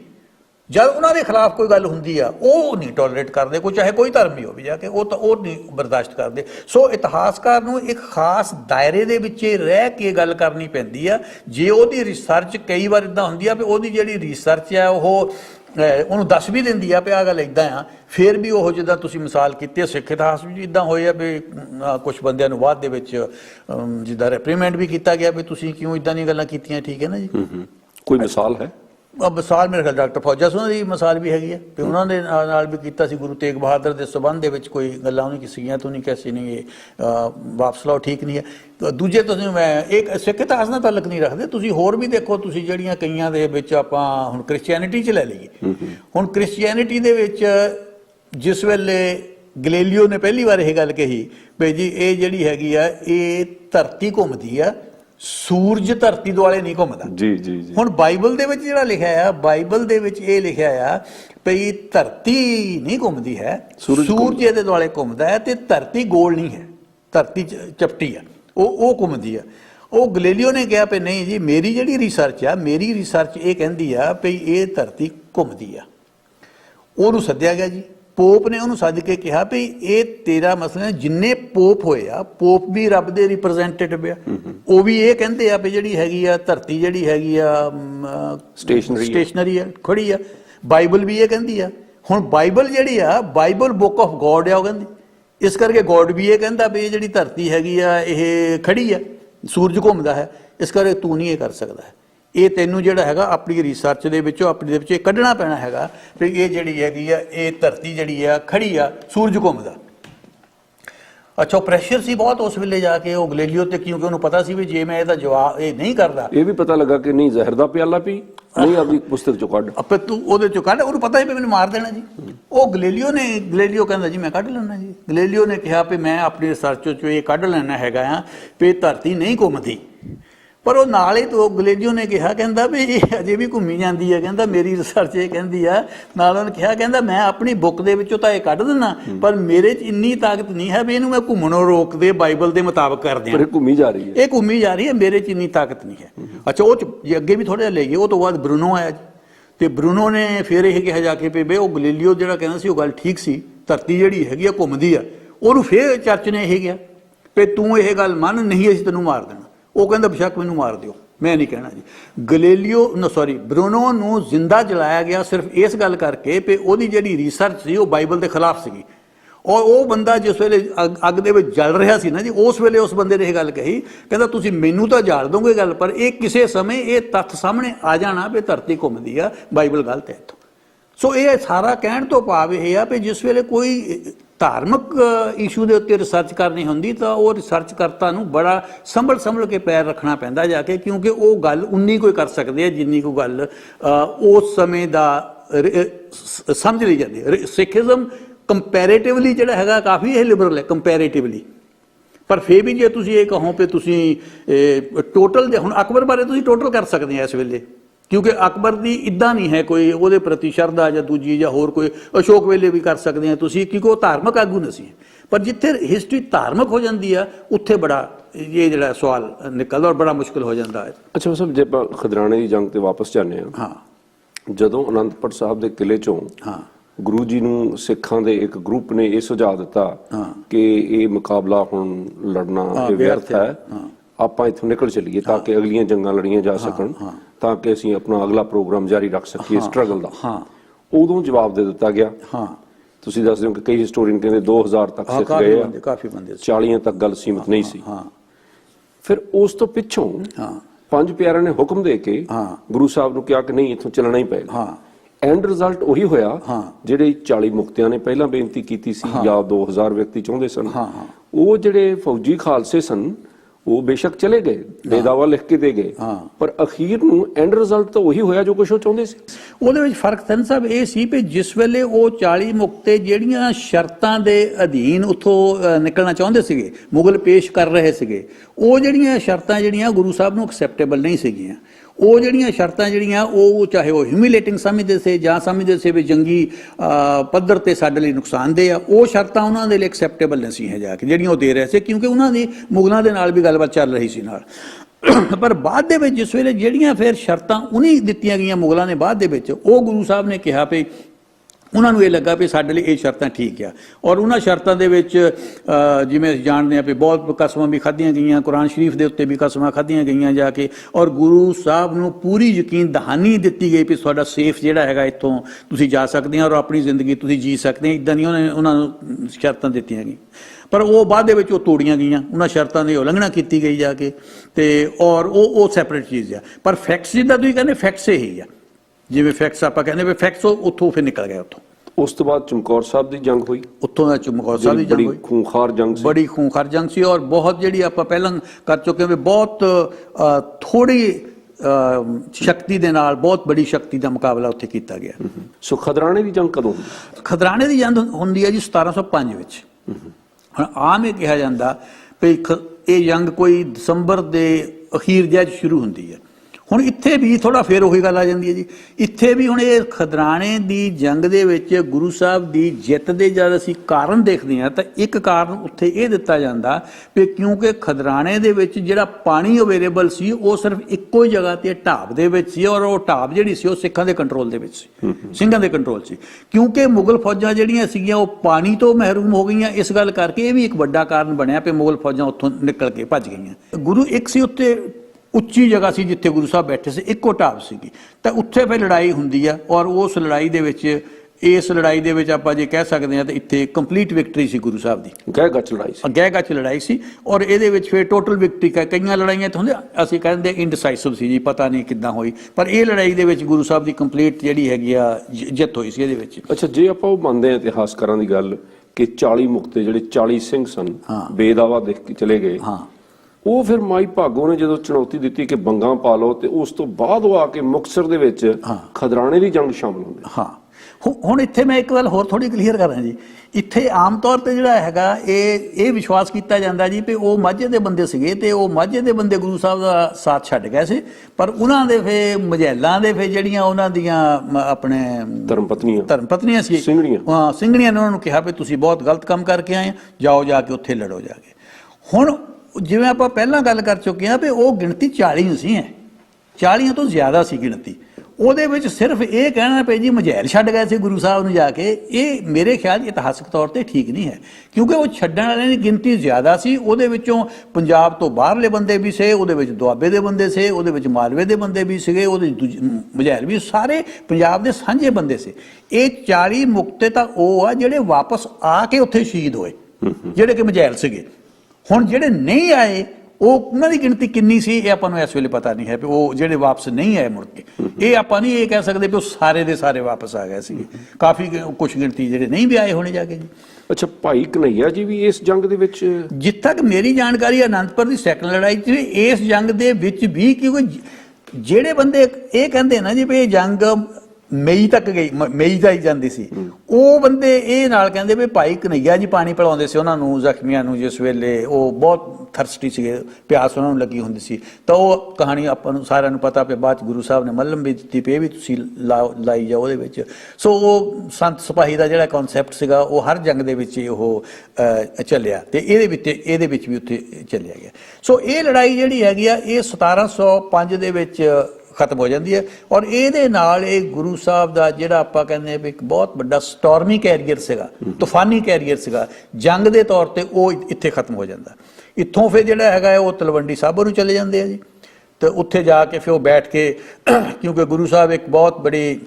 ਜਦ ਉਹਨਾਂ ਦੇ ਖਿਲਾਫ ਕੋਈ ਗੱਲ ਹੁੰਦੀ ਆ, ਉਹ ਨਹੀਂ ਟੋਲਰੇਟ ਕਰਦੇ ਕੋਈ, ਚਾਹੇ ਕੋਈ ਧਰਮ ਹੀ ਹੋਵੇ ਜਾ ਕੇ, ਉਹ ਤਾਂ ਉਹ ਨਹੀਂ ਬਰਦਾਸ਼ਤ ਕਰਦੇ। ਸੋ ਇਤਿਹਾਸਕਾਰ ਨੂੰ ਇੱਕ ਖਾਸ ਦਾਇਰੇ ਦੇ ਵਿੱਚ ਰਹਿ ਕੇ ਗੱਲ ਕਰਨੀ ਪੈਂਦੀ ਆ। ਜੇ ਉਹਦੀ ਰਿਸਰਚ ਕਈ ਵਾਰ ਇਦਾਂ ਹੁੰਦੀ ਆ ਵੀ ਉਹਦੀ ਜਿਹੜੀ ਰਿਸਰਚ ਆ, ਉਹ ਉਹਨੂੰ ਦੱਸ ਵੀ ਦਿੰਦੀ ਆ ਵੀ ਆ ਗੱਲ ਇਦਾਂ ਆ। ਫਿਰ ਵੀ ਉਹ ਜਿੱਦਾਂ ਤੁਸੀਂ ਮਿਸਾਲ ਕੀਤੀ ਹੈ ਸਿੱਖ ਇਤਿਹਾਸ ਵਿੱਚ ਇਦਾਂ ਹੋਏ ਆ ਵੀ ਕੁਝ ਬੰਦਿਆਂ ਨੂੰ ਬਾਅਦ ਦੇ ਵਿੱਚ ਜਿੱਦਾਂ ਰੈਪਰੀਮੈਂਟ ਵੀ ਕੀਤਾ ਗਿਆ ਵੀ ਤੁਸੀਂ ਕਿਉਂ ਇਦਾਂ ਦੀਆਂ ਗੱਲਾਂ ਕੀਤੀਆਂ ਠੀਕ ਹੈ ਨਾ ਜੀ? ਕੋਈ ਮਿਸਾਲ ਹੈ? ਮਿਸਾਲ ਮੇਰੇ ਖਿਆਲ ਡਾਕਟਰ ਫੌਜਾ ਸਿੰਘ ਦੀ ਮਿਸਾਲ ਵੀ ਹੈਗੀ ਹੈ ਤੇ ਉਹਨਾਂ ਦੇ ਨਾਲ ਵੀ ਕੀਤਾ ਸੀ ਗੁਰੂ ਤੇਗ ਬਹਾਦਰ ਦੇ ਸਬੰਧ ਦੇ ਵਿੱਚ ਕੋਈ ਗੱਲਾਂ ਉਹਨੇ ਕੀਤੀਆਂ ਤੋਂ ਨਹੀਂ ਕੈਸੀ ਨਹੀਂ ਇਹ ਵਾਪਸ ਲਓ ਠੀਕ ਨਹੀਂ ਹੈ। ਦੂਜੇ ਤੁਸੀਂ ਮੈਂ ਇੱਕ ਸਿੱਖ ਇਤਿਹਾਸ ਨਾਲ ਤਾਲੁਕ ਨਹੀਂ ਰੱਖਦੇ ਤੁਸੀਂ ਹੋਰ ਵੀ ਦੇਖੋ ਤੁਸੀਂ ਜਿਹੜੀਆਂ ਕਈਆਂ ਦੇ ਵਿੱਚ ਆਪਾਂ ਹੁਣ ਕ੍ਰਿਸਚੀਅਨਿਟੀ ਚ ਲੈ ਲਈਏ। ਹੁਣ ਕ੍ਰਿਸਚੀਅਨਿਟੀ ਦੇ ਵਿੱਚ ਜਿਸ ਵੇਲੇ ਗਲੇਲੀਓ ਨੇ ਪਹਿਲੀ ਵਾਰ ਇਹ ਗੱਲ ਕਹੀ ਵੀ ਜੀ ਇਹ ਜਿਹੜੀ ਹੈਗੀ ਆ ਇਹ ਧਰਤੀ ਘੁੰਮਦੀ ਆ ਸੂਰਜ ਧਰਤੀ ਦੁਆਲੇ ਨਹੀਂ ਘੁੰਮਦਾ। ਜੀ ਜੀ ਜੀ। ਹੁਣ ਬਾਈਬਲ ਦੇ ਵਿੱਚ ਜਿਹੜਾ ਲਿਖਿਆ ਆ ਬਾਈਬਲ ਦੇ ਵਿੱਚ ਇਹ ਲਿਖਿਆ ਆ ਭਈ ਧਰਤੀ ਨਹੀਂ ਘੁੰਮਦੀ ਹੈ ਸੂਰਜ ਇਹਦੇ ਦੁਆਲੇ ਘੁੰਮਦਾ ਹੈ ਤੇ ਧਰਤੀ ਗੋਲ ਨਹੀਂ ਹੈ ਧਰਤੀ ਚਪਟੀ ਆ ਉਹ ਉਹ ਘੁੰਮਦੀ ਆ। ਉਹ ਗਲੇਲੀਓ ਨੇ ਕਿਹਾ ਵੀ ਨਹੀਂ ਜੀ ਮੇਰੀ ਜਿਹੜੀ ਰਿਸਰਚ ਆ ਮੇਰੀ ਰਿਸਰਚ ਇਹ ਕਹਿੰਦੀ ਆ ਭਈ ਇਹ ਧਰਤੀ ਘੁੰਮਦੀ ਆ। ਉਹਨੂੰ ਸੱਦਿਆ ਗਿਆ ਜੀ। ਪੋਪ ਨੇ ਉਹਨੂੰ ਸੱਦ ਕੇ ਕਿਹਾ ਵੀ ਇਹ ਤੇਰਾ ਮਸਲਾ ਜਿੰਨੇ ਪੋਪ ਹੋਏ ਆ ਪੋਪ ਵੀ ਰੱਬ ਦੇ ਰਿਪਰੈਜ਼ੈਂਟੇਟਿਵ ਆ। ਉਹ ਵੀ ਇਹ ਕਹਿੰਦੇ ਆ ਵੀ ਜਿਹੜੀ ਹੈਗੀ ਆ ਧਰਤੀ ਜਿਹੜੀ ਹੈਗੀ ਆ ਆ। ਸਟੇਸ਼ਨਰੀ ਆ ਖੜੀ ਆ। ਬਾਈਬਲ ਵੀ ਇਹ ਕਹਿੰਦੀ ਆ। ਹੁਣ ਬਾਈਬਲ ਜਿਹੜੀ ਆ ਬਾਈਬਲ ਬੁੱਕ ਆਫ ਗੋਡ ਆ ਉਹ ਕਹਿੰਦੀ। ਇਸ ਕਰਕੇ ਗੋਡ ਵੀ ਇਹ ਕਹਿੰਦਾ ਵੀ ਇਹ ਜਿਹੜੀ ਧਰਤੀ ਹੈਗੀ ਆ ਇਹ ਖੜੀ ਆ ਸੂਰਜ ਘੁੰਮਦਾ ਹੈ ਇਸ ਕਰਕੇ ਤੂੰ ਨਹੀਂ ਇਹ ਕਰ ਸਕਦਾ ਹੈ। ਇਹ ਤੈਨੂੰ ਜਿਹੜਾ ਹੈਗਾ ਆਪਣੀ ਰਿਸਰਚ ਦੇ ਵਿੱਚੋਂ ਆਪਣੀ ਦੇ ਵਿੱਚੋਂ ਕੱਢਣਾ ਪੈਣਾ ਹੈਗਾ ਵੀ ਇਹ ਜਿਹੜੀ ਹੈਗੀ ਆ ਇਹ ਧਰਤੀ ਜਿਹੜੀ ਆ ਖੜੀ ਆ ਸੂਰਜ ਘੁੰਮਦਾ ਅੱਛਾ ਪ੍ਰੈਸ਼ਰ ਸੀ ਬਹੁਤ ਉਸ ਵੇਲੇ ਜਾ ਕੇ ਉਹ ਗਲੇਲੀਓ ਤੇ ਕਿਉਂਕਿ ਉਹਨੂੰ ਪਤਾ ਸੀ ਵੀ ਜੇ ਮੈਂ ਇਹਦਾ ਜਵਾਬ ਇਹ ਨਹੀਂ ਕਰਦਾ। ਇਹ ਵੀ ਪਤਾ ਲੱਗਾ ਕਿ ਨਹੀਂ ਜ਼ਹਿਰ ਦਾ ਪਿਆਲਾ ਪੀ ਨਹੀਂ ਆਪਦੀ ਪੁਸਤਕ ਚੋਂ ਕੱਢ। ਆਪੇ ਤੂੰ ਉਹਦੇ ਚੋਂ ਕੱਢ ਉਹਨੂੰ ਪਤਾ ਹੀ ਵੀ ਮੈਨੂੰ ਮਾਰ ਦੇਣਾ ਜੀ। ਉਹ ਗਲੇਲੀਓ ਨੇ ਗਲੇਲੀਓ ਕਹਿੰਦਾ ਜੀ ਮੈਂ ਕੱਢ ਲੈਣਾ ਜੀ। ਗਲੇਲੀਓ ਨੇ ਕਿਹਾ ਵੀ ਮੈਂ ਆਪਣੀ ਰਿਸਰਚ ਚੋਂ ਇਹ ਕੱਢ ਲੈਣਾ ਹੈਗਾ ਆ ਵੀ ਧਰਤੀ ਨਹੀਂ ਘੁੰਮਦੀ। ਪਰ ਉਹ ਨਾਲ ਹੀ ਤੋਂ ਗਲੇਲੀਓ ਨੇ ਕਿਹਾ ਕਹਿੰਦਾ ਵੀ ਇਹ ਅਜੇ ਵੀ ਘੁੰਮੀ ਜਾਂਦੀ ਹੈ ਕਹਿੰਦਾ ਮੇਰੀ ਰਿਸਰਚ ਇਹ ਕਹਿੰਦੀ ਆ ਨਾਲ ਉਹਨੇ ਕਿਹਾ ਕਹਿੰਦਾ ਮੈਂ ਆਪਣੀ ਬੁੱਕ ਦੇ ਵਿੱਚੋਂ ਤਾਂ ਇਹ ਕੱਢ ਦਿੰਦਾ ਪਰ ਮੇਰੇ 'ਚ ਇੰਨੀ ਤਾਕਤ ਨਹੀਂ ਹੈ ਵੀ ਇਹਨੂੰ ਮੈਂ ਘੁੰਮਣੋਂ ਰੋਕ ਦੇ ਬਾਈਬਲ ਦੇ ਮੁਤਾਬਕ ਕਰ ਦਿਆਂ। ਪਰ ਇਹ ਘੁੰਮੀ ਜਾ ਰਹੀ ਹੈ। ਇਹ ਘੁੰਮੀ ਜਾ ਰਹੀ ਹੈ ਮੇਰੇ ਚ ਇੰਨੀ ਤਾਕਤ ਨਹੀਂ ਹੈ। ਅੱਛਾ ਉਹ ਜੇ ਅੱਗੇ ਵੀ ਥੋੜਾ ਲੈ ਗਏ ਉਹ ਤੋਂ ਬਾਅਦ ਬਰੂਨੋ ਆਇਆ ਜੀ। ਤੇ ਬਰੂਨੋ ਨੇ ਫਿਰ ਇਹ ਕਿਹਾ ਜਾ ਕੇ ਵੀ ਬਈ ਉਹ ਗਲੀਲੀਓ ਜਿਹੜਾ ਕਹਿੰਦਾ ਸੀ ਉਹ ਗੱਲ ਠੀਕ ਸੀ ਧਰਤੀ ਜਿਹੜੀ ਹੈਗੀ ਆ ਘੁੰਮਦੀ ਆ। ਉਹਨੂੰ ਫੇਰ ਚਰਚ ਨੇ ਇਹ ਗਿਆ ਵੀ ਤੂੰ ਇਹ ਗੱਲ ਮੰਨ ਨਹੀਂ ਅਸੀਂ ਤੈਨੂੰ ਮਾਰ ਦੇਣਾ। ਉਹ ਕਹਿੰਦਾ ਬੇਸ਼ੱਕ ਮੈਨੂੰ ਮਾਰ ਦਿਓ। ਮੈਂ ਨਹੀਂ ਕਹਿਣਾ ਜੀ। ਗਲੇਲੀਓ, ਨਾ ਸੌਰੀ ਬਰੂਨੋ ਨੂੰ ਜ਼ਿੰਦਾ ਜਲਾਇਆ ਗਿਆ ਸਿਰਫ ਇਸ ਗੱਲ ਕਰਕੇ ਕਿ ਉਹਦੀ ਜਿਹੜੀ ਰਿਸਰਚ ਸੀ, ਉਹ ਬਾਈਬਲ ਦੇ ਖਿਲਾਫ ਸੀਗੀ। ਔਰ ਉਹ ਬੰਦਾ ਜਿਸ ਵੇਲੇ ਅੱਗ- ਅੱਗ ਦੇ ਵਿੱਚ ਜਲ ਰਿਹਾ ਸੀ ਨਾ ਜੀ, ਉਸ ਵੇਲੇ ਉਸ ਬੰਦੇ ਨੇ ਇਹ ਗੱਲ ਕਹੀ, ਕਹਿੰਦਾ ਤੁਸੀਂ ਮੈਨੂੰ ਤਾਂ ਜਾਲ ਦੋਗੇ ਗੱਲ, ਪਰ ਇਹ ਕਿਸੇ ਸਮੇਂ ਇਹ ਤੱਥ ਸਾਹਮਣੇ ਆ ਜਾਣਾ ਵੀ ਧਰਤੀ ਘੁੰਮਦੀ ਆ, ਬਾਈਬਲ ਗਲਤ ਹੈ ਇੱਥੋਂ। ਸੋ ਇਹ ਸਾਰਾ ਕਹਿਣ ਤੋਂ ਭਾਵ ਇਹ ਆ ਵੀ ਜਿਸ ਵੇਲੇ ਕੋਈ ਧਾਰਮਿਕ ਇਸ਼ੂ ਦੇ ਉੱਤੇ ਰਿਸਰਚ ਕਰਨੀ ਹੁੰਦੀ ਤਾਂ ਉਹ ਰਿਸਰਚ ਕਰਤਾ ਨੂੰ ਬੜਾ ਸੰਭਲ ਸੰਭਲ ਕੇ ਪੈਰ ਰੱਖਣਾ ਪੈਂਦਾ ਜਾ ਕੇ, ਕਿਉਂਕਿ ਉਹ ਗੱਲ ਉਨੀ ਕੋਈ ਕਰ ਸਕਦੇ ਆ ਜਿੰਨੀ ਕੋਈ ਗੱਲ ਉਸ ਸਮੇਂ ਦਾ ਸਮਝ ਲਈ ਜਾਂਦੀ ਹੈ। ਸਿੱਖੀਜ਼ਮ ਕੰਪੈਰੀਟਿਵਲੀ ਜਿਹੜਾ ਹੈਗਾ ਕਾਫੀ ਇਹ ਲਿਬਰਲ ਹੈ ਕੰਪੈਰੀਟਿਵਲੀ ਪਰ ਫੇਰ ਵੀ ਜੇ ਤੁਸੀਂ ਇਹ ਕਹੋ ਕਿ ਤੁਸੀਂ ਟੋਟਲ ਦੇ ਹੁਣ ਅਕਬਰ ਬਾਰੇ ਤੁਸੀਂ ਟੋਟਲ ਕਰ ਸਕਦੇ ਆ ਇਸ ਵੇਲੇ। ਕਿਉਂਕਿ ਅਕਬਰ ਦੀ ਇਦਾਂ ਨਹੀਂ ਹੈ ਕੋਈ ਉਹਦੇ ਪ੍ਰਤੀ ਸ਼ਰਧਾ ਜਾਂ ਦੂਜੀ ਜਾਂ ਹੋਰ ਕੋਈ ਅਸ਼ੋਕ ਵੇਲੇ ਵੀ ਕਰ ਸਕਦੇ ਆ ਤੁਸੀਂ ਕਿਉਂਕਿ ਉਹ ਧਾਰਮਿਕ ਆਗੂ ਨਹੀਂ ਸੀ। ਪਰ ਜਿੱਥੇ ਹਿਸਟਰੀ ਧਾਰਮਿਕ ਹੋ ਜਾਂਦੀ ਆ ਉੱਥੇ ਬੜਾ ਇਹ ਜਿਹੜਾ ਸਵਾਲ ਨਿਕਲਦਾ ਔਰ ਬੜਾ ਮੁਸ਼ਕਲ ਹੋ ਜਾਂਦਾ ਹੈ। ਅੱਛਾ ਸਭ ਜੇ ਆਪਾਂ ਖਦਰਾਣੇ ਦੀ ਜੰਗ ਤੇ ਵਾਪਸ ਜਾਂਦੇ ਹਾਂ ਹਾਂ। ਜਦੋਂ ਅਨੰਦਪੁਰ ਸਾਹਿਬ ਦੇ ਕਿਲੇ ਚੋਂ ਹਾਂ। ਗੁਰੂ ਜੀ ਨੂੰ ਸਿੱਖਾਂ ਦੇ ਇੱਕ ਗਰੁੱਪ ਨੇ ਇਹ ਸੁਝਾਅ ਦਿੱਤਾ। ਕਿ ਇਹ ਮੁਕਾਬਲਾ ਹੁਣ ਲੜਨਾ ਵਿਅਰਥ। ਹੈ। ਆਪਾਂ ਇੱਥੋਂ ਨਿਕਲ ਚੱਲੀਏ ਤਾਂ ਕਿ ਅਗਲੀਆਂ ਜੰਗਾਂ ਲੜੀਆਂ ਜਾ ਸਕਣ। ਤਾਂ ਕਿ ਅਸੀਂ ਆਪਣਾ ਅਗਲਾ ਪ੍ਰੋਗਰਾਮ ਜਾਰੀ ਰੱਖ ਸਕੀਏ ਸਟਰਗਲ ਦਾ। ਹਾਂ। ਉਦੋਂ ਜਵਾਬ ਦੇ ਦਿੱਤਾ ਗਿਆ। ਹਾਂ। ਤੁਸੀਂ ਦੱਸਦੇ ਹੋ ਕਿ ਕਈ ਹਿਸਟੋਰੀਅਨ ਕਹਿੰਦੇ 2000 ਤੱਕ ਸਿੱਖ ਗਏ ਆ। ਕਾਫੀ ਬੰਦੇ ਸੀ 40 ਤੱਕ ਗੱਲ ਸੀਮਿਤ ਨਹੀਂ ਸੀ। ਹਾਂ। ਫਿਰ ਉਸ ਤੋਂ ਪਿੱਛੋਂ ਹਾਂ। ਪੰਜ ਪਿਆਰਿਆਂ ਨੇ ਹੁਕਮ ਦੇ ਕੇ ਹਾਂ। ਗੁਰੂ ਸਾਹਿਬ ਨੂੰ ਕਿਹਾ ਕਿ ਨਹੀਂ ਇੱਥੋਂ ਚੱਲਣਾ ਹੀ ਪਏਗਾ। ਹਾਂ। ਐਂਡ ਰਿਜ਼ਲਟ ਉਹੀ ਹੋਇਆ। ਜਿਹੜੇ 40 ਮੁਕਤਿਆਂ ਨੇ ਪਹਿਲਾਂ ਬੇਨਤੀ ਕੀਤੀ ਸੀ ਜਾਂ 2000 ਵਿਅਕਤੀ ਚਾਹੁੰਦੇ ਸਨ। ਉਹ ਜਿਹੜੇ ਫੌਜੀ ਖਾਲਸੇ ਸਨ ਉਹ ਬੇਸ਼ੱਕ ਚਲੇ ਗਏ ਬੇਦਾਵਾ ਲਿਖ ਕੇ ਦੇ ਗਏ। ਹਾਂ। ਪਰ ਅਖੀਰ ਨੂੰ ਐਂਡ ਰਿਜ਼ਲਟ ਤਾਂ ਉਹੀ ਹੋਇਆ ਜੋ ਕੁਝ ਉਹ ਚਾਹੁੰਦੇ ਸੀ। ਉਹਦੇ ਵਿੱਚ ਫ਼ਰਕ ਤਨ ਸਾਹਿਬ ਇਹ ਸੀ ਕਿ ਜਿਸ ਵੇਲੇ ਉਹ 40 ਮੁਕਤੇ ਜਿਹੜੀਆਂ ਸ਼ਰਤਾਂ ਦੇ ਅਧੀਨ ਉੱਥੋਂ ਨਿਕਲਣਾ ਚਾਹੁੰਦੇ ਸੀਗੇ ਮੁਗਲ ਪੇਸ਼ ਕਰ ਰਹੇ ਸੀਗੇ ਉਹ ਜਿਹੜੀਆਂ ਸ਼ਰਤਾਂ ਜਿਹੜੀਆਂ ਗੁਰੂ ਸਾਹਿਬ ਨੂੰ ਐਕਸੈਪਟੇਬਲ ਨਹੀਂ ਸੀਗੀਆਂ। ਉਹ ਜਿਹੜੀਆਂ ਸ਼ਰਤਾਂ ਜਿਹੜੀਆਂ, ਉਹ ਚਾਹੇ ਉਹ ਹਿਊਮਿਲੇਟਿੰਗ ਸਮਝਦੇ ਸੀ ਜਾਂ ਸਮਝਦੇ ਸੀ ਵੀ ਜੰਗੀ ਪੱਧਰ ਤੇ ਸਾਡੇ ਲਈ ਨੁਕਸਾਨਦੇਹ ਆ, ਉਹ ਸ਼ਰਤਾਂ ਉਹਨਾਂ ਦੇ ਲਈ ਐਕਸੈਪਟੇਬਲ ਨਹੀਂ ਸੀ ਹੈ ਜਾ ਕੇ, ਜਿਹੜੀਆਂ ਉਹ ਦੇ ਰਹੇ ਸੀ, ਕਿਉਂਕਿ ਉਹਨਾਂ ਦੀ ਮੁਗਲਾਂ ਦੇ ਨਾਲ ਵੀ ਗੱਲਬਾਤ ਚੱਲ ਰਹੀ ਸੀ ਨਾਲ। ਪਰ ਬਾਅਦ ਦੇ ਵਿੱਚ ਜਿਸ ਵੇਲੇ ਜਿਹੜੀਆਂ ਫਿਰ ਸ਼ਰਤਾਂ ਉਹਨੇ ਦਿੱਤੀਆਂ ਗਈਆਂ ਮੁਗਲਾਂ ਨੇ, ਬਾਅਦ ਦੇ ਵਿੱਚ, ਉਹ ਗੁਰੂ ਸਾਹਿਬ ਨੇ ਕਿਹਾ ਵੀ ਉਹਨਾਂ ਨੂੰ ਇਹ ਲੱਗਾ ਵੀ ਸਾਡੇ ਲਈ ਇਹ ਸ਼ਰਤਾਂ ਠੀਕ ਆ। ਔਰ ਉਹਨਾਂ ਸ਼ਰਤਾਂ ਦੇ ਵਿੱਚ ਜਿਵੇਂ ਅਸੀਂ ਜਾਣਦੇ ਹਾਂ ਵੀ ਬਹੁਤ ਕਸਮਾਂ ਵੀ ਖਾਧੀਆਂ ਗਈਆਂ, ਕੁਰਾਨ ਸ਼ਰੀਫ ਦੇ ਉੱਤੇ ਵੀ ਕਸਮਾਂ ਖਾਧੀਆਂ ਗਈਆਂ ਜਾ ਕੇ, ਔਰ ਗੁਰੂ ਸਾਹਿਬ ਨੂੰ ਪੂਰੀ ਯਕੀਨ ਦਹਾਨੀ ਦਿੱਤੀ ਗਈ ਵੀ ਤੁਹਾਡਾ ਸੇਫ ਜਿਹੜਾ ਹੈਗਾ ਇੱਥੋਂ ਤੁਸੀਂ ਜਾ ਸਕਦੇ ਹੋ ਔਰ ਆਪਣੀ ਜ਼ਿੰਦਗੀ ਤੁਸੀਂ ਜੀ ਸਕਦੇ ਹੋ। ਇਦਾਂ ਨਹੀਂ ਉਹਨਾਂ ਉਹਨਾਂ ਨੂੰ ਸ਼ਰਤਾਂ ਦਿੱਤੀਆਂ ਗਈਆਂ। ਪਰ ਉਹ ਬਾਅਦ ਦੇ ਵਿੱਚ ਉਹ ਤੋੜੀਆਂ ਗਈਆਂ। ਉਹਨਾਂ ਸ਼ਰਤਾਂ ਦੀ ਉਲੰਘਣਾ ਕੀਤੀ ਗਈ ਜਾ ਕੇ ਤੇ, ਔਰ ਉਹ ਉਹ ਸੈਪਰੇਟ ਚੀਜ਼ ਆ। ਪਰ ਫੈਕਟਸ ਜਿੱਦਾਂ ਤੁਸੀਂ ਕਹਿੰਦੇ ਫੈਕਟਸ ਇਹੀ ਆ। ਜਿਵੇਂ ਫੈਕਟਸ ਆਪਾਂ ਕਹਿੰਦੇ ਵੀ ਫੈਕਟਸ ਉੱਥੋਂ ਫਿਰ ਨਿਕਲ ਗਿਆ ਉੱਥੋਂ। ਉਸ ਤੋਂ ਬਾਅਦ ਚਮਕੌਰ ਸਾਹਿਬ ਦੀ ਜੰਗ ਹੋਈ। ਉੱਥੋਂ ਦਾ ਚਮਕੌਰ ਸਾਹਿਬ ਦੀ ਜੰਗ ਬੜੀ ਹੋਈ। ਖੂੰਖਾਰ ਜੰਗ ਸੀ। ਬੜੀ ਖੂੰਖਾਰ ਜੰਗ ਸੀ ਔਰ ਬਹੁਤ ਜਿਹੜੀ ਆਪਾਂ ਪਹਿਲਾਂ ਕਰ ਚੁੱਕੇ ਵੀ ਬਹੁਤ ਥੋੜੀ ਸ਼ਕਤੀ ਦੇ ਨਾਲ ਬਹੁਤ ਬੜੀ ਸ਼ਕਤੀ ਦਾ ਮੁਕਾਬਲਾ ਉੱਥੇ ਕੀਤਾ ਗਿਆ। ਸੋ ਖਦਰਾਣੇ ਦੀ ਜੰਗ ਕਦੋਂ ਖਦਰਾਣੇ ਦੀ ਜੰਗ ਹੁੰਦੀ ਹੈ ਜੀ 1705 ਵਿੱਚ। ਹੁਣ ਆਮ ਇਹ ਕਿਹਾ ਜਾਂਦਾ ਖ- ਇਹ ਜੰਗ ਕੋਈ ਦਸੰਬਰ ਦੇ ਅਖੀਰ ਜਿਹੇ ਸ਼ੁਰੂ ਹੁੰਦੀ ਹੈ। ਹੁਣ ਇੱਥੇ ਵੀ ਥੋੜਾ ਫੇਰ ਉਹੀ ਗੱਲ ਆ ਜਾਂਦੀ ਹੈ ਜੀ। ਇੱਥੇ ਵੀ ਹੁਣ ਇਹ ਖਦਰਾਣੇ ਦੀ ਜੰਗ ਦੇ ਵਿੱਚ ਗੁਰੂ ਸਾਹਿਬ ਦੀ ਜਿੱਤ ਦੇ ਜਦ ਅਸੀਂ ਕਾਰਨ ਦੇਖਦੇ ਹਾਂ ਤਾਂ ਇੱਕ ਕਾਰਨ ਉੱਥੇ ਇਹ ਦਿੱਤਾ ਜਾਂਦਾ ਵੀ ਕਿਉਂਕਿ ਖਦਰਾਣੇ ਦੇ ਵਿੱਚ ਜਿਹੜਾ ਪਾਣੀ ਅਵੇਲੇਬਲ ਸੀ ਉਹ ਸਿਰਫ ਇੱਕੋ ਹੀ ਜਗ੍ਹਾ ਤੇ ਢਾਬ ਦੇ ਵਿੱਚ ਸੀ ਔਰ ਉਹ ਢਾਬ ਜਿਹੜੀ ਸੀ ਉਹ ਸਿੱਖਾਂ ਦੇ ਕੰਟਰੋਲ ਦੇ ਵਿੱਚ ਸੀ ਸਿੰਘਾਂ ਦੇ ਕੰਟਰੋਲ ਸੀ। ਕਿਉਂਕਿ ਮੁਗਲ ਫੌਜਾਂ ਜਿਹੜੀਆਂ ਸੀਗੀਆਂ ਉਹ ਪਾਣੀ ਤੋਂ ਮਹਿਰੂਮ ਹੋ ਗਈਆਂ। ਇਸ ਗੱਲ ਕਰਕੇ ਇਹ ਵੀ ਇੱਕ ਵੱਡਾ ਕਾਰਨ ਬਣਿਆ ਕਿ ਮੁਗਲ ਫੌਜਾਂ ਉੱਥੋਂ ਨਿਕਲ ਕੇ ਭੱਜ ਗਈਆਂ। ਗੁਰੂ ਇੱਕ ਸੀ ਉੱਤੇ ਉੱਚੀ ਜਗ੍ਹਾ ਸੀ ਜਿੱਥੇ ਗੁਰੂ ਸਾਹਿਬ ਬੈਠੇ ਸੀ ਇੱਕੋ ਢਾਬ ਸੀਗੀ। ਤਾਂ ਉੱਥੇ ਫਿਰ ਲੜਾਈ ਹੁੰਦੀ ਆ ਔਰ ਉਸ ਲੜਾਈ ਦੇ ਵਿੱਚ ਇਸ ਲੜਾਈ ਦੇ ਵਿੱਚ ਆਪਾਂ ਜੇ ਕਹਿ ਸਕਦੇ ਹਾਂ ਤਾਂ ਇੱਥੇ ਕੰਪਲੀਟ ਵਿਕਟਰੀ ਸੀ ਗੁਰੂ ਸਾਹਿਬ ਦੀ। ਗਹਿ ਗੱਚ ਲੜਾਈ ਸੀ। ਗਹਿ ਗੱਚ ਲੜਾਈ ਸੀ ਔਰ ਇਹਦੇ ਵਿੱਚ ਫਿਰ ਟੋਟਲ ਵਿਕਟਰੀ ਕਈਆਂ ਲੜਾਈਆਂ ਤਾਂ ਹੁੰਦੇ ਅਸੀਂ ਕਹਿੰਦੇ ਇਨਡਿਸਾਈਸਿਵ ਸੀ ਜੀ ਪਤਾ ਨਹੀਂ ਕਿੱਦਾਂ ਹੋਈ। ਪਰ ਇਹ ਲੜਾਈ ਦੇ ਵਿੱਚ ਗੁਰੂ ਸਾਹਿਬ ਦੀ ਕੰਪਲੀਟ ਜਿਹੜੀ ਹੈਗੀ ਆ ਜਿੱਤ ਹੋਈ ਸੀ ਇਹਦੇ ਵਿੱਚ। ਅੱਛਾ ਜੇ ਆਪਾਂ ਉਹ ਮੰਨਦੇ ਹਾਂ ਇਤਿਹਾਸਕਾਰਾਂ ਦੀ ਗੱਲ ਕਿ 40 ਮੁਕਤੇ ਜਿਹੜੇ 40 ਸਿੰਘ ਸਨ। ਬੇਦਾਵਾ ਦੇਖ ਕੇ ਚਲੇ ਗਏ ਹਾਂ। ਉਹ ਫਿਰ ਮਾਈ ਭਾਗੋ ਨੇ ਜਦੋਂ ਚੁਣੌਤੀ ਦਿੱਤੀ ਕਿ ਬੰਗਾ ਪਾ ਲਓ ਤੇ ਉਸ ਤੋਂ ਬਾਅਦ ਉਹ ਆ ਕੇ ਮੁਕਤਸਰ ਦੇ ਵਿੱਚ। ਖਦਰਾਣੇ ਦੀ ਜੰਗ ਸ਼ਾਮਲ ਹੁੰਦੇ। ਹਾਂ। ਹੁ- ਹੁਣ ਇੱਥੇ ਮੈਂ ਇੱਕ ਗੱਲ ਹੋਰ ਥੋੜੀ ਕਲੀਅਰ ਕਰਾਂ ਜੀ। ਇੱਥੇ ਆਮ ਤੌਰ ਤੇ ਜਿਹੜਾ ਹੈਗਾ ਇਹ ਇਹ ਵਿਸ਼ਵਾਸ ਕੀਤਾ ਜਾਂਦਾ ਜੀ ਕਿ ਉਹ ਮਾਝੇ ਦੇ ਬੰਦੇ ਸੀਗੇ ਤੇ ਉਹ ਮਾਝੇ ਦੇ ਬੰਦੇ ਗੁਰੂ ਸਾਹਿਬ ਦਾ ਸਾਥ ਛੱਡ ਗਏ ਸੀ ਪਰ ਉਹਨਾਂ ਦੇ ਫੇ ਮਜੈਲਾਂ ਦੇ ਫੇ ਜਿਹੜੀਆਂ ਉਹਨਾਂ ਦੀਆਂ ਆਪਣੇ ਧਰਮ ਪਤਨੀਆਂ ਧਰਮ ਪਤਨੀਆਂ ਸੀ। ਸਿੰਘਣੀਆਂ। ਹਾਂ ਸਿੰਘਣੀਆਂ ਨੇ ਉਹਨਾਂ ਨੂੰ ਕਿਹਾ ਵੀ ਤੁਸੀਂ ਬਹੁਤ ਗਲਤ ਕੰਮ ਕਰਕੇ ਆਏ ਜਾਓ ਜਾ ਕੇ ਉੱਥੇ ਲੜੋ ਜਾ ਕੇ। ਹੁਣ ਜਿਵੇਂ ਆਪਾਂ ਪਹਿਲਾਂ ਗੱਲ ਕਰ ਚੁੱਕੇ ਹਾਂ ਵੀ ਉਹ ਗਿਣਤੀ 40 ਸੀ ਹੈ 40 ਤੋਂ ਜ਼ਿਆਦਾ ਸੀ ਗਿਣਤੀ। ਉਹਦੇ ਵਿੱਚ ਸਿਰਫ ਇਹ ਕਹਿਣਾ ਪਈ ਜੀ ਮਜ਼ੈਲ ਛੱਡ ਗਏ ਸੀ ਗੁਰੂ ਸਾਹਿਬ ਨੂੰ ਜਾ ਕੇ। ਇਹ ਮੇਰੇ ਖਿਆਲ ਇਤਿਹਾਸਕ ਤੌਰ ਤੇ ਠੀਕ ਨਹੀਂ ਹੈ। ਕਿਉਂਕਿ ਉਹ ਛੱਡਣ ਵਾਲਿਆਂ ਦੀ ਗਿਣਤੀ ਜ਼ਿਆਦਾ ਸੀ। ਉਹਦੇ ਵਿੱਚੋਂ ਪੰਜਾਬ ਤੋਂ ਬਾਹਰਲੇ ਬੰਦੇ ਵੀ ਸੇ, ਉਹਦੇ ਵਿੱਚ ਦੁਆਬੇ ਦੇ ਬੰਦੇ ਸੇ, ਉਹਦੇ ਵਿੱਚ ਮਾਲਵੇ ਦੇ ਬੰਦੇ ਵੀ ਸੀਗੇ, ਉਹਦੇ ਦੂਜ- ਮ- ਵੀ ਸਾਰੇ ਪੰਜਾਬ ਦੇ ਸਾਂਝੇ ਬੰਦੇ ਸੀ। ਇਹ 40 ਮੁਕਤੇ ਤਾਂ ਉਹ ਆ ਜਿਹੜੇ ਵਾਪਸ ਆ ਕੇ ਉੱਥੇ ਸ਼ਹੀਦ ਹੋਏ, ਜਿਹੜੇ ਕਿ ਮਜ਼ੈਲ ਸੀਗੇ। ਹੁਣ ਜਿਹੜੇ ਨਹੀਂ ਆਏ ਉਹ ਉਹਨਾਂ ਦੀ ਗਿਣਤੀ ਕਿੰਨੀ ਸੀ ਇਹ ਆਪਾਂ ਨੂੰ ਇਸ ਵੇਲੇ ਪਤਾ ਨਹੀਂ ਹੈ ਵੀ ਉਹ ਜਿਹੜੇ ਵਾਪਸ ਨਹੀਂ ਆਏ ਮੁੜ ਕੇ। ਇਹ ਆਪਾਂ ਨਹੀਂ ਇਹ ਕਹਿ ਸਕਦੇ ਵੀ ਉਹ ਸਾਰੇ ਦੇ ਸਾਰੇ ਵਾਪਸ ਆ ਗਏ ਸੀ ਕਾਫੀ ਕੁਝ ਗਿਣਤੀ ਜਿਹੜੇ ਨਹੀਂ ਵੀ ਆਏ ਹੋਣੇ ਜਾ ਕੇ ਜੀ। ਅੱਛਾ ਭਾਈ ਕਨਈਆ ਜੀ ਵੀ ਇਸ ਜੰਗ ਦੇ ਵਿੱਚ ਜਿੱਥੇ ਤੱਕ ਮੇਰੀ ਜਾਣਕਾਰੀ ਅਨੰਦਪੁਰ ਦੀ ਸੈਕੰਡ ਲੜਾਈ 'ਚ ਇਸ ਜੰਗ ਦੇ ਵਿੱਚ ਵੀ ਕਿਉਂਕਿ ਜਿਹੜੇ ਬੰਦੇ ਇਹ ਕਹਿੰਦੇ ਨਾ ਜੀ ਵੀ ਇਹ ਜੰਗ ਮਈ ਤੱਕ ਗਈ ਮ- ਮਈ ਜਾਈ ਜਾਂਦੀ ਸੀ। ਉਹ ਬੰਦੇ ਇਹ ਨਾਲ ਕਹਿੰਦੇ ਵੀ ਭਾਈ ਕਨਈਆ ਜੀ ਪਾਣੀ ਪਿਲਾਉਂਦੇ ਸੀ ਉਹਨਾਂ ਨੂੰ ਜ਼ਖਮੀਆਂ ਨੂੰ ਜਿਸ ਵੇਲੇ ਉਹ ਬਹੁਤ ਥਰਸਟੀ ਸੀਗੇ ਪਿਆਸ ਉਹਨਾਂ ਨੂੰ ਲੱਗੀ ਹੁੰਦੀ ਸੀ। ਤਾਂ ਉਹ ਕਹਾਣੀ ਆਪਾਂ ਨੂੰ ਸਾਰਿਆਂ ਨੂੰ ਪਤਾ ਪਿਆ ਬਾਅਦ 'ਚ ਗੁਰੂ ਸਾਹਿਬ ਨੇ ਮੱਲਮ ਵੀ ਦਿੱਤੀ ਪਈ ਇਹ ਵੀ ਤੁਸੀਂ ਲਾ- ਲਾਈ ਜਾਓ ਉਹਦੇ ਵਿੱਚ। ਸੋ ਉਹ ਸੰਤ ਸਿਪਾਹੀ ਦਾ ਜਿਹੜਾ ਕਨਸੈਪਟ ਸੀਗਾ ਉਹ ਹਰ ਜੰਗ ਦੇ ਵਿੱਚ ਹੀ ਉਹ ਅਹ, ਚੱਲਿਆ ਤੇ ਇਹਦੇ ਵਿੱਚ ਇਹਦੇ ਵਿੱਚ ਵੀ ਉੱਥੇ ਚੱਲਿਆ ਗਿਆ। ਸੋ ਇਹ ਲੜਾਈ ਜਿਹੜੀ ਹੈਗੀ ਆ ਇਹ 1705 ਦੇ ਵਿੱਚ ਖਤਮ ਹੋ ਜਾਂਦੀ ਹੈ। ਔਰ ਇਹਦੇ ਨਾਲ ਇਹ ਗੁਰੂ ਸਾਹਿਬ ਦਾ ਜਿਹੜਾ ਆਪਾਂ ਕਹਿੰਦੇ ਆ ਵੀ ਇੱਕ ਬਹੁਤ ਵੱਡਾ ਸਟਾਰਮੀ ਕੈਰੀਅਰ ਸੀਗਾ, ਤੂਫਾਨੀ ਕੈਰੀਅਰ ਸੀਗਾ, ਜੰਗ ਦੇ ਤੌਰ ਤੇ ਉਹ ਇੱਥੇ ਖਤਮ ਹੋ ਜਾਂਦਾ। ਇੱਥੋਂ ਫਿਰ ਜਿਹੜਾ ਹੈਗਾ ਉਹ ਤਲਵੰਡੀ ਸਾਬੋ ਨੂੰ ਚਲੇ ਜਾਂਦੇ ਆ ਜੀ। ਤੇ ਉੱਥੇ ਜਾ ਕੇ ਫਿਰ ਉਹ ਬੈਠ ਕੇ, ਕਿਉਂਕਿ ਗੁਰੂ ਸਾਹਿਬ ਇੱਕ ਬਹੁਤ ਬੜੀ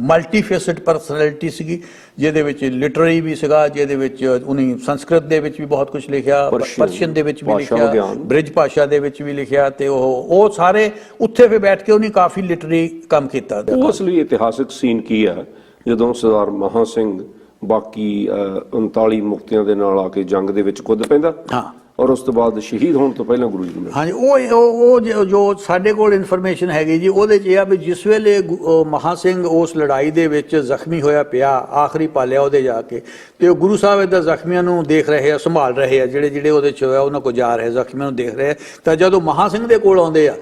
ਮਲਟੀ ਫੇਸਡ ਪਰਸਨੈਲਿਟੀ ਸੀਗੀ ਜਿਹਦੇ ਵਿੱਚ ਲਿਟਰਰੀ ਵੀ ਸੀਗਾ ਜਿਹਦੇ ਵਿੱਚ ਉਹਨੇ ਸੰਸਕ੍ਰਿਤ ਦੇ ਵਿੱਚ ਵੀ ਬਹੁਤ ਕੁਝ ਲਿਖਿਆ ਪਰਸ਼ੀਅਨ ਦੇ ਵਿੱਚ ਵੀ ਲਿਖਿਆ। ਬ੍ਰਿਜ ਭਾਸ਼ਾ ਦੇ ਵਿੱਚ ਵੀ ਲਿਖਿਆ ਤੇ ਉਹ ਉਹ ਸਾਰੇ ਉੱਥੇ ਫਿਰ ਬੈਠ ਕੇ ਉਹਨੇ ਕਾਫੀ ਲਿਟਰਰੀ ਕੰਮ ਕੀਤਾ ਉਹ ਅਸਲੀ ਇਤਿਹਾਸਕ ਸੀਨ ਕੀ ਹੈ? ਜਦੋਂ ਸਰਦਾਰ ਮਹਾ ਸਿੰਘ ਬਾਕੀ ਅਹ, 39 ਮੁਕਤਿਆਂ ਦੇ ਨਾਲ ਆ ਕੇ ਜੰਗ ਦੇ ਵਿੱਚ ਕੁੱਦ ਪੈਂਦਾ? ਹਾਂ। ਔਰ ਉਸ ਤੋਂ ਬਾਅਦ ਸ਼ਹੀਦ ਹੋਣ ਤੋਂ ਪਹਿਲਾਂ ਗੁਰੂ ਜੀ ਨੂੰ ਹਾਂਜੀ, ਉਹ ਉਹ ਜੋ- ਸਾਡੇ ਕੋਲ ਇਨਫੋਰਮੇਸ਼ਨ ਹੈਗੀ ਜੀ, ਉਹਦੇ 'ਚ ਇਹ ਆ ਵੀ ਜਿਸ ਵੇਲੇ ਗੁ- ਮਹਾਂ ਸਿੰਘ ਉਸ ਲੜਾਈ ਦੇ ਵਿੱਚ ਜ਼ਖਮੀ ਹੋਇਆ ਪਿਆ, ਆਖਰੀ ਪਾਲਿਆ ਉਹਦੇ ਜਾ ਕੇ, ਤੇ ਉਹ ਗੁਰੂ ਸਾਹਿਬ ਇਹਦਾ ਜ਼ਖਮੀਆਂ ਨੂੰ ਦੇਖ ਰਹੇ ਆ, ਸੰਭਾਲ ਰਹੇ ਆ, ਜਿਹੜੇ ਜਿਹੜੇ ਉਹਦੇ 'ਚ ਹੋਇਆ, ਉਹਨਾਂ ਕੋ ਜਾ ਰਹੇ ਜ਼ਖਮੀਆਂ ਨੂੰ ਦੇਖ ਰਹੇ ਆ। ਤਾਂ ਜਦੋਂ ਮਹਾਂ ਸਿੰਘ ਦੇ ਕੋਲ ਆਉਂਦੇ ਆ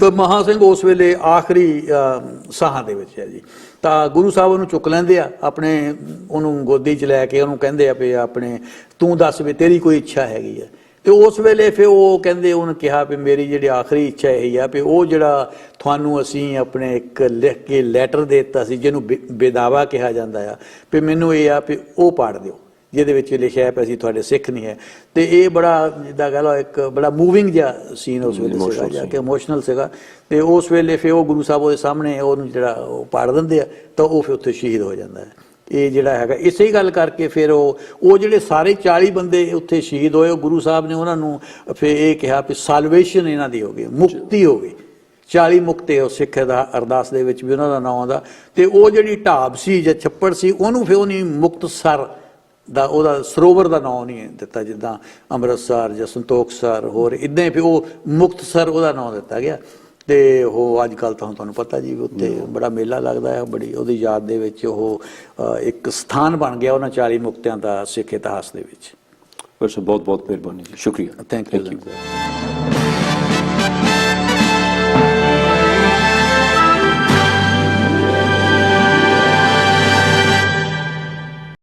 ਤਾਂ ਮਹਾਂ ਸਿੰਘ ਉਸ ਵੇਲੇ ਆਖਰੀ ਸਾਹਾਂ ਦੇ ਵਿੱਚ ਹੈ ਜੀ। ਤਾਂ ਗੁਰੂ ਸਾਹਿਬ ਉਹਨੂੰ ਚੁੱਕ ਲੈਂਦੇ ਆ, ਆਪਣੇ ਉਹਨੂੰ ਗੋਦੀ 'ਚ ਲੈ ਕੇ ਉਹਨੂੰ ਕਹਿੰਦੇ ਆ ਵੀ ਆਪਣੇ, ਤੂੰ ਦੱਸ ਵੀ ਤੇਰੀ ਕੋਈ ਇੱਛਾ ਹੈਗੀ ਹੈ ਤੇ ਉਸ ਵੇਲੇ ਫਿਰ ਉਹ ਕਹਿੰਦੇ, ਉਹਨੇ ਕਿਹਾ ਵੀ ਮੇਰੀ ਜਿਹੜੀ ਆਖਰੀ ਇੱਛਾ ਇਹ ਆ ਵੀ ਉਹ ਜਿਹੜਾ ਤੁਹਾਨੂੰ ਅਸੀਂ ਆਪਣੇ ਇੱਕ ਲਿਖ ਕੇ ਲੈਟਰ ਦੇ ਦਿੱਤਾ ਸੀ, ਜਿਹਨੂੰ ਬੇ- ਬੇਦਾਵਾ ਕਿਹਾ ਜਾਂਦਾ ਆ, ਵੀ ਮੈਨੂੰ ਇਹ ਆ ਵੀ ਉਹ ਪਾੜ ਦਿਓ। ਜਿਹਦੇ ਵਿੱਚ ਲਿਖਿਆ ਹੈ ਵੀ ਅਸੀਂ ਤੁਹਾਡੇ ਸਿੱਖ ਨਹੀਂ ਹੈ। ਤੇ ਇਹ ਬੜਾ ਜਿੱਦਾਂ ਕਹ ਲਓ ਇੱਕ ਬੜਾ ਮੂਵਿੰਗ ਜਿਹਾ ਸੀਨ ਉਸ ਵੇਲੇ ਸੀਗਾ ਜਾ ਕੇ ਇਮੋਸ਼ਨਲ ਸੀਗਾ। ਤੇ ਉਸ ਵੇਲੇ ਫਿਰ ਉਹ ਗੁਰੂ ਸਾਹਿਬ ਉਹਦੇ ਸਾਹਮਣੇ ਉਹਨੂੰ ਜਿਹੜਾ ਉਹ ਪਾੜ ਦਿੰਦੇ ਆ ਤਾਂ ਉਹ ਫਿਰ ਉੱਥੇ ਸ਼ਹੀਦ ਹੋ ਜਾਂਦਾ ਹੈ। ਇਹ ਜਿਹੜਾ ਹੈਗਾ ਇਸੇ ਹੀ ਗੱਲ ਕਰਕੇ ਫਿਰ ਉਹ ਉਹ ਜਿਹੜੇ ਸਾਰੇ 40 ਬੰਦੇ ਉੱਥੇ ਸ਼ਹੀਦ ਹੋਏ ਉਹ ਗੁਰੂ ਸਾਹਿਬ ਨੇ ਉਹਨਾਂ ਨੂੰ ਫਿਰ ਇਹ ਕਿਹਾ ਵੀ ਸਾਲਵੇਸ਼ਨ ਇਹਨਾਂ ਦੀ ਹੋ ਗਈ ਮੁਕਤੀ ਹੋ ਗਈ। 40 ਮੁਕਤੇ ਉਹ ਸਿੱਖ ਦਾ ਅਰਦਾਸ ਦੇ ਵਿੱਚ ਵੀ ਉਹਨਾਂ ਦਾ ਨਾਮ ਆਉਂਦਾ। ਤੇ ਉਹ ਜਿਹੜੀ ਢਾਬ ਸੀ ਜਾਂ ਛੱਪੜ ਸੀ ਉਹਨੂੰ ਫਿਰ ਉਹਨੇ ਮੁਕਤਸਰ ਦਾ ਉਹਦਾ ਸਰੋਵਰ ਦਾ ਨਾਮ ਨਹੀਂ ਦਿੱਤਾ ਜਿੱਦਾਂ ਅੰਮ੍ਰਿਤਸਰ ਜਾਂ ਸੰਤੋਖਸਰ ਹੋਰ ਇਦਾਂ ਹੀ ਉਹ ਮੁਕਤਸਰ ਉਹਦਾ ਨਾਮ ਦਿੱਤਾ ਗਿਆ। ਤੇ ਉਹ ਅੱਜ ਕੱਲ ਤਾਂ ਤੁਹਾਨੂੰ ਪਤਾ ਜੀ ਉੱਥੇ ਬੜਾ ਮੇਲਾ ਲੱਗਦਾ ਹੈ ਬੜੀ ਉਹਦੀ ਯਾਦ ਦੇ ਵਿੱਚ ਉਹ ਇੱਕ ਸਥਾਨ ਬਣ ਗਿਆ ਉਹਨਾਂ 40 ਮੁਕਤਿਆਂ ਦਾ ਸਿੱਖ ਇਤਿਹਾਸ ਦੇ ਵਿੱਚ। ਪਰ ਬਹੁਤ ਬਹੁਤ ਮਿਹਰਬਾਨੀ ਜੀ ਸ਼ੁਕਰੀਆ। Thank you